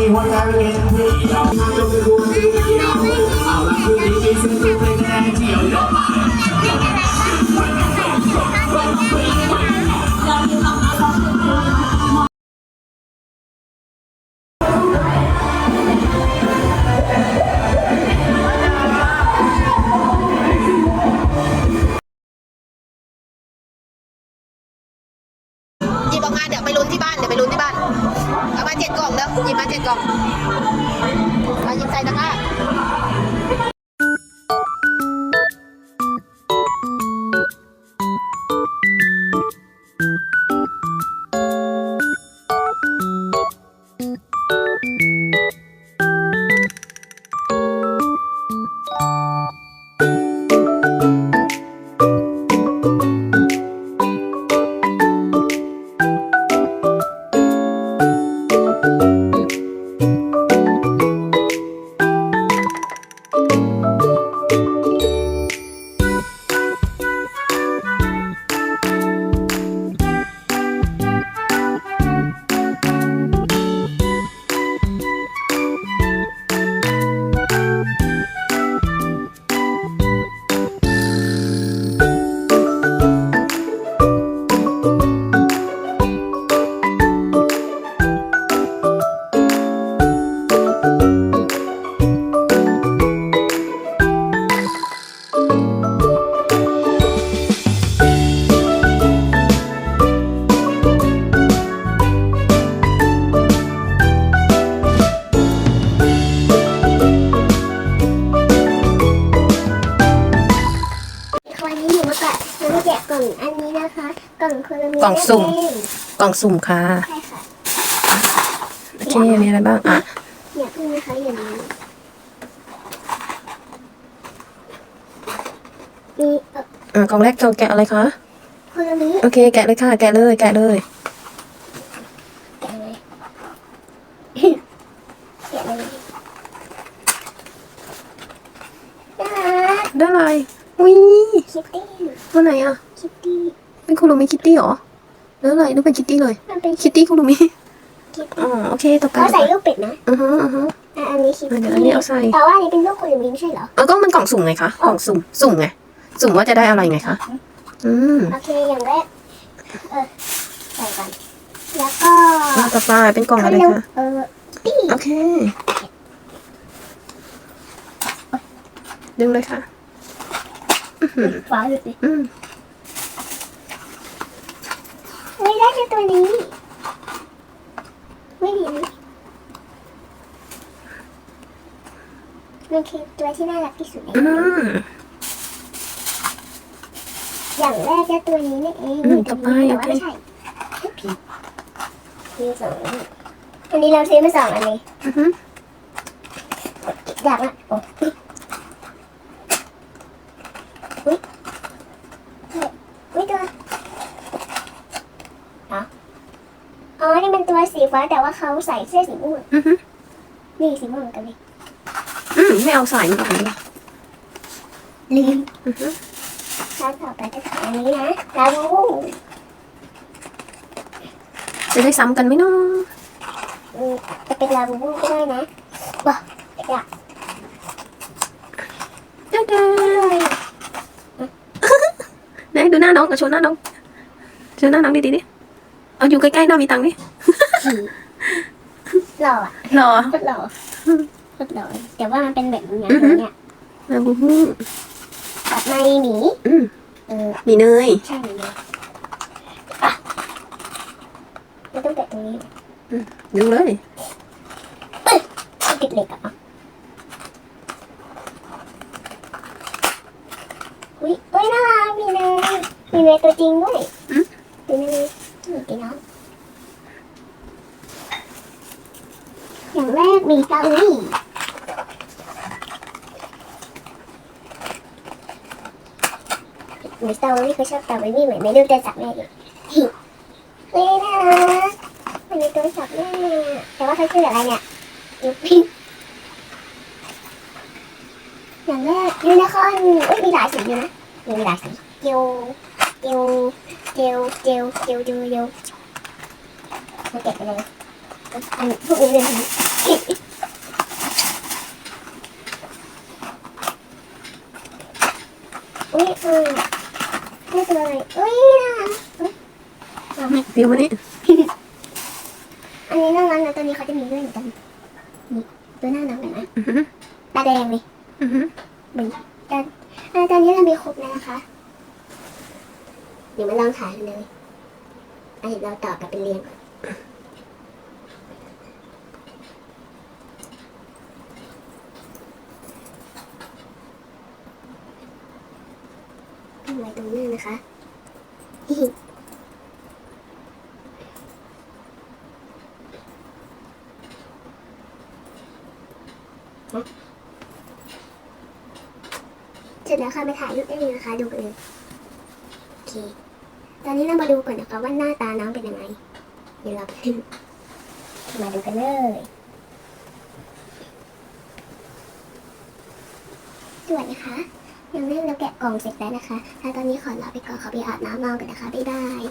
ได้มีหัวใจเป็นที่เรามาจงเป็นดวงดวงเดียวเอาละคืนนี้มีสิ่งที่เป็นแรงเที่ยวยก กล่องสุ่มนั่นเองกล่องสุ่มค่ะ ใช่ค่ะโอเค มีอะไรบ้าง อะเนี่ยเพิ่งนะคะอย่างนี้มีเอ่ออะกล่องแรกเราแกะอะไรคะโคลามีโอเค แกะเลยค่ะ แกะเลย แกะเลย แกะเลยแกะเลยน่ารักได้อะไรวิคิตตี้ตัวไหนอะ คิตตี้เป็นคุโรมิคิตตี้เหรอ แล้วอะไรนึกเป็นคิตตี้เลย มันเป็นคิตตี้คุโรมิคิตอ๋ตี้อโอเคต่อไปเขาใส่ลูกเป็ดนะอือฮะอือฮะอะอันนี้คิตอะตี้เดี๋ยวอันนี้เอาใส่แต่ว่าอันนี้เป็นลูกโคลามีไม่ใช่เหรอเออก็มันกล่องสุ่มไงคะกล่องสุ่มสุ่มไงสุ่มว่าจะได้อะไรไงคะอืมโอเคอย่างแรกเออใส่ก่อนแล้วก็แล้วต่อไปเป็นกล่องอะไรคะเออตี้โอเคดึงเลยค่ะฟ้าเลยสิอืม ไม่ได้แค่ ตัวนี้ ไม่ดีนี่มันคือตัวที่น่ารักที่สุดในอืโลกมอย่างแรกก็ตัวนี้นี่เองอืมต่อไปแต่โอว่าเคไม่ใช่ผิดมีสองอันนี้เราซื้อมาสองอันเลยอือฮึอยากละโอ้อุ้ยอุ้ยตัวอ๋ออ๋อ นี่เป็นตัวสี ฟ้าแต่ว่าเขาใส่เสื้อสีม่วงอือฮึนี่สีม่วงเหมือนกันเลยอืมไม่เอาสายมาก่อนเลยลืมอือฮึแล้วต่อไปจะใส่อันนี้นะลาบูบูจะได้ซ้ำกันไหมเนาะอืมจะเป็นลาบูบูก็ได้นะว้าอยากจ้าจ้าเลยไหนดูหน้าน้องกับโชว์หน้าน้องโชว์หน้าน้องดีๆดิเอาอยู่ใกล้ๆหน้ามีตังค์ดิ หล่ออะหรอโคตรหล่อโคตรหล่อแต่ว่ามันเป็นแบบนี้อือฮึเนี่ยแล้วบูฮูกับในหมีอืมเออมีเนย ใช่เลยอะไม่ต้องแตะตรงนี้ดูเลย ติดเหล็กอะอุ้ยอุ้ยน่ารักมีเนยมีเนยตัวจริงด้วยมีเนยมีกี่น้อง อย่างแรกมีเตาลี่มีสตรอเบอรี่เขาชอบสตรอเบอรี่เหมือนไม่รู้จะจับแม่เลยเฮ้ยน่ารักมันมีตัวจับแม่แต่ว่าเขาชื่ออะไรเนี่ยยูปินอย่างแรกยูนิคอร์นอุ้ยมีหลายสีอยู่นะมีหลายสีเกียวเกียวเกียวเกียวเกียวเกียวเกียวมาเก็บไปเลยอันพวกนี้เลย อุ้ยเออนี่คืออะไรอุ้ยน่าเดี๋ยววันนี้อันนี้น่ารักนะตัวนี้เขาจะมีเรื่องเหมือนกันนี่ตัวหน้าหนังเห็นไหมตาแดงเลยบึ้งแต่อ่าตอนนี้เรามีครบแล้วนะคะ เดี๋ยวมาลองถ่ายกันเลยอันนี้เราต่อกันเป็นเรียงก่อน ขึ้นไว้ตรงหน้นะคะเสร็จแล้วค่ะไปถ่ายรูปได้เลยนะคะ ดูกันเลยโอเค ตอนนี้เรามาดูก่อนนะคะว่าหน้าตาน้องเป็นยังไง เดี๋ยวเราไปมาดูกันเลยสวัสดีค่ะ ยังไม่ได้เราแกะกล่องเสร็จแล้วนะคะถ้าตอนนี้ขอลาไปก่อนขอไปอาบน้ำนอนกันนะคะบ๊ายบาย